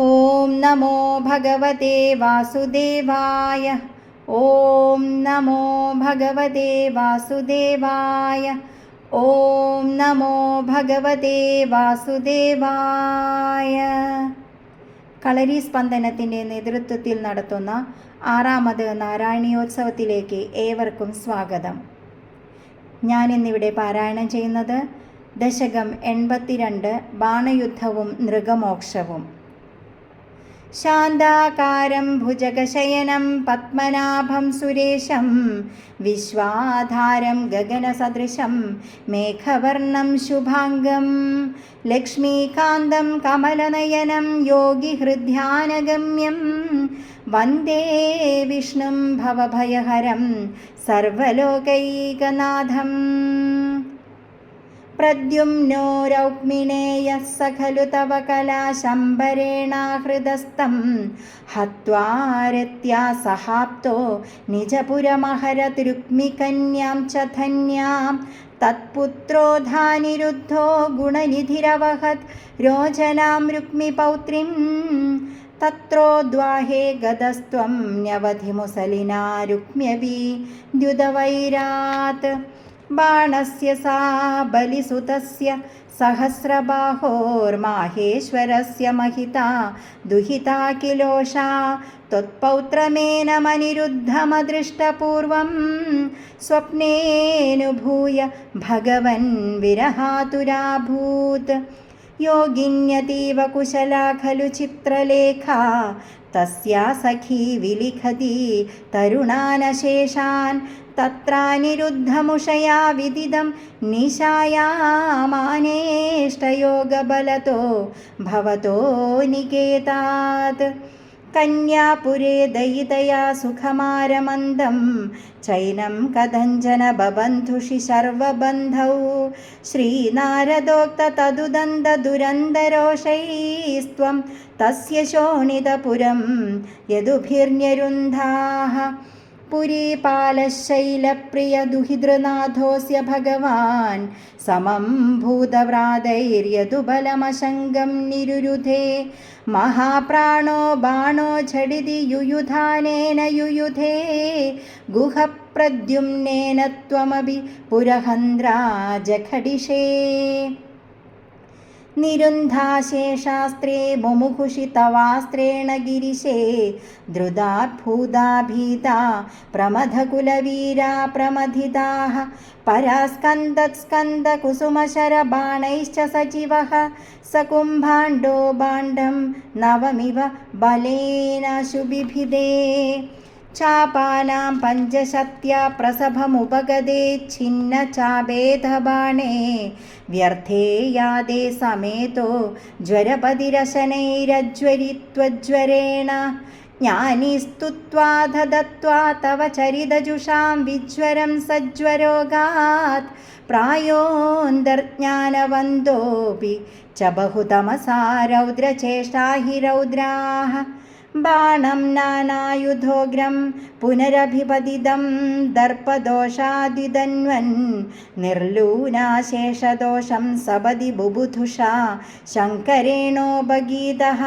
ॐ नमो भगवते वासुदेवाय ॐ नमो भगवते वासुदेवाय ॐ नमो भगवते വാസുദേവായ കളരി സ്പന്ദനത്തിൻ്റെ നേതൃത്വത്തിൽ നടത്തുന്ന ആറാമത് നാരായണീയോത്സവത്തിലേക്ക് ഏവർക്കും സ്വാഗതം ഞാൻ ഇന്നിവിടെ പാരായണം ചെയ്യുന്നത് ദശകം എൺപത്തിരണ്ട് ബാണയുദ്ധവും നൃഗമോക്ഷവും. ശാന്താകാരം ഭുജഗശയനം പത്മനാഭം സുരേശം വിശ്വാധാരം ഗഗനസദൃശം മേഘവർണം ശുഭാംഗം ലക്ഷ്മീകാന്തം കമലനയനം യോഗിഹൃദ്ധ്യാനഗമ്യം വന്ദേ വിഷ്ണും ഭവഭയഹരം സർവലോകൈകനാഥം. प्रद्युम्नो रौक्मिणेयः स खलु तव कलाशम्बरेणाहृदस्तं हत्वा रत्या सहाप्तो निजपुरमहरतिरुक्मिकन्यां च धन्यां तत्पुत्रोधानिरुद्धो गुणनिधिरवहत् रोचनां रुक्मिपौत्रीं तत्रोद्वाहे गदस्त्वं न्यवधिमुसलिना रुक्म्यवि द्युदवैरात् बाणस्य सा बलिसुतस्य सहस्रबाहोर्माहेश्वरस्य महिता दुहिता किलोषा त्वत्पौत्रमेनमनिरुद्धमदृष्टपूर्वं स्वप्नेऽनुभूय भगवन् विरहातुराभूत् योगिन्यतीव कुशला खलु चित्रलेखा तस्या सखी विलिखति तरुणानशेषान् तत्रानिरुद्धमुषया विदिदं निशायामानेष्टयोगबलतो भवतो निकेतात् कन्यापुरे दयितया सुखमारमन्दं चैनं कथञ्जन बबन्धुषि सर्वबन्धौ श्रीनारदोक्ततदुदन्तदुरन्दरोषैस्त्वं तस्य शोणितपुरं यदुभिर्न्यरुन्धाः पुरीपालशैलप्रियदुहितृनाथोऽस्य भगवान् समं भूतव्रातैर्यदु बलमशङ्गं निरुरुधे महाप्राणो बाणो झडिति युयुधानेन युयुधे गुहप्रद्युम्नेन त्वमपि पुरहन्द्राजखडिषे निरुन्धाशेषास्त्रे मुमुहुषि तवास्त्रेण गिरिशे धृदाभूदा भीता प्रमथकुलवीरा प्रमथिताः परास्कन्दत्स्कन्दकुसुमशरबाणैश्च सचिवः स कुम्भाण्डो बाण्डं नवमिव बलेन शुबिभिदे चापानां पञ्चशत्या प्रसभमुपगदे छिन्नचाभेदबाणे व्यर्थे यादे समेतो ज्वरपतिरशनैरज्वरित्वज्वरेण ज्ञानिस्तुत्वा दत्त्वा तव चरिदजुषां विज्वरं सज्वरोगात् प्रायोऽन्तर्ज्ञानवन्दोऽपि च बहुतमसा रौद्रचेष्टा हि रौद्राः बाणं नानायुधोग्रं पुनरभिपदिदं दर्पदोषादिदन्वन् निर्लूनाशेषदोषं सपदि बुबुधुषा शङ्करेणोपगीतः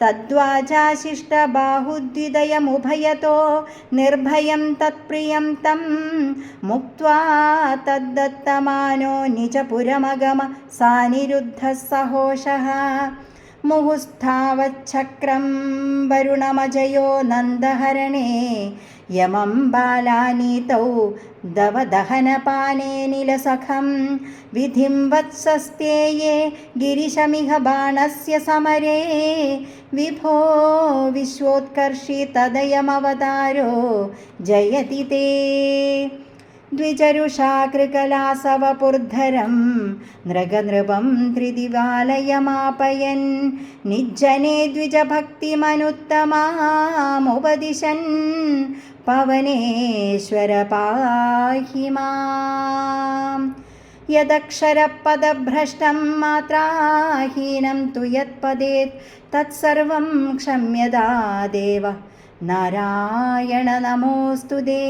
तद्वाचाशिष्टबाहुद्विदयमुभयतो निर्भयं तत्प्रियं तं मुक्त्वा तद्दत्तमानो निजपुरमगम सानिरुद्धः सहोषः मुहुस्थावच्छक्रं वरुणमजयो नन्दहरणे यमं बालानीतौ दवदहनपाने निलसखं विधिं वत्सस्तेये गिरिशमिह बाणस्य समरे विभो विश्वोत्कर्षि तदयमवतारो जयति ते द्विजरुषाकृकलासवपुर्धरं नृगनृपं त्रिदिवालयमापयन् निज्जने द्विजभक्तिमनुत्तमामुपदिशन् पवनेश्वर पाहि माम् यदक्षरपदभ्रष्टं मात्राहीनं तु यत्पदेत् तत्सर्वं क्षम्यदा देव नारायण नमोऽस्तु दे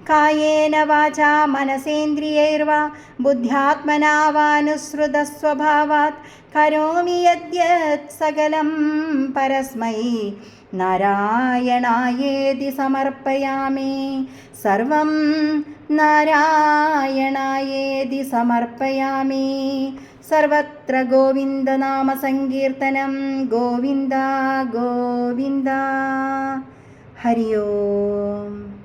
കായേന വാചാ മനസേന്ദ്രിയൈർവാ ബുദ്ധ്യാത്മനാ വാനുസൃതസ്വഭാവാത് കരോമി യദ്യത് സകലം പരസ്മൈ നാരായണായേതി സമർപ്പയാമേ സർവം നാരായണായേതി സമർപ്പയാമേ സർവത്ര ഗോവിന്ദനാമസങ്കീർത്തനം ഗോവിന്ദ ഗോവിന്ദ ഹരി ഓം